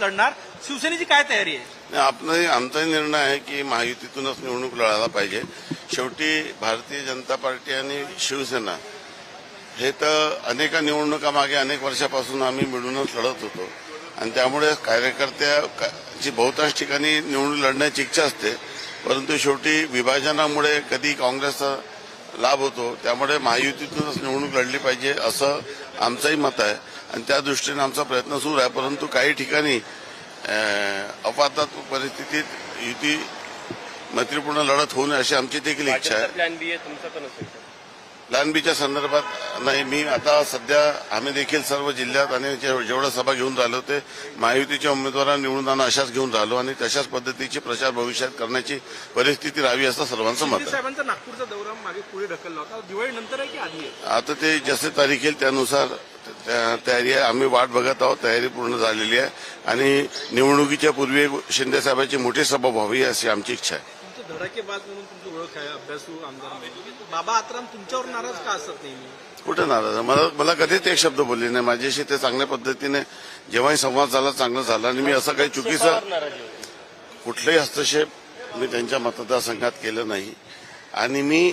लढणार. शिवसेनेची काय तयारी आहे? नाही, आमचा आमचाही निर्णय आहे की महायुतीतूनच निवडणूक लढायला पाहिजे. शेवटी भारतीय जनता पार्टी आणि शिवसेना हे तर अनेका निवडणुका मागे अनेक वर्षापासून आम्ही मिळूनच लढत होतो. आणि त्यामुळे कार्यकर्त्याची बहुतांश ठिकाणी निवडणूक लढण्याची इच्छा असते. परंतु शेवटी विभाजनामुळे कधी काँग्रेसचा लाभ होतो त्यामुळे महायुतीतूनच निवडणूक लढली पाहिजे असं आमचंही मत आहे. आणि त्या दृष्टीने आमचा प्रयत्न सुरू आहे परंतु काही ठिकाणी अं, अपातात परिस्थितीत युती मैत्रीपूर्ण लढत होऊ नये अशी आमची देखील इच्छा आहे. प्लॅन बी आहे तुमचा पण असेल. लानबीच्या संदर्भात नाही मी आता सध्या आम्ही देखील सर्व जिल्ह्यात आणि जेवढ्या सभा घेऊन राहिलो ते महायुतीच्या उमेदवारांना निवडून आणणं अशाच घेऊन राहिलो आणि तशाच पद्धतीचे प्रचार भविष्यात करण्याची परिस्थिती राहावी असं सर्वांचं मत साहेबांचा नागपूरचा दौरा मागे पुढे ढकलला होता दिवाळी नंतर आहे की आधी आहे? आता ते जसे तारीख येईल त्यानुसार त्या- तयारी आहे. आम्ही वाट बघत आहोत. तयारी पूर्ण झालेली आहे. आणि निवडणुकीच्या पूर्वी शिंदे साहेबांची मोठी सभा व्हावी अशी आमची इच्छा आहे. तुमचं धडाकेबाज म्हणून तुमची ओळख आहे अभ्यासू आमदार म्हणून. बाबा आत्राम तुमच्यावर नाराज का असत नेहमी? कुठे नाराज? मला मला कधीच एक शब्द बोलले नाही. माझ्याशी ते चांगल्या पद्धतीने जेव्हाही संवाद झाला चांगला झाला. आणि मी असं काही चुकीचं. कुठलाही हस्तक्षेप मी त्यांच्या मतदारसंघात केलं नाही. आणि मी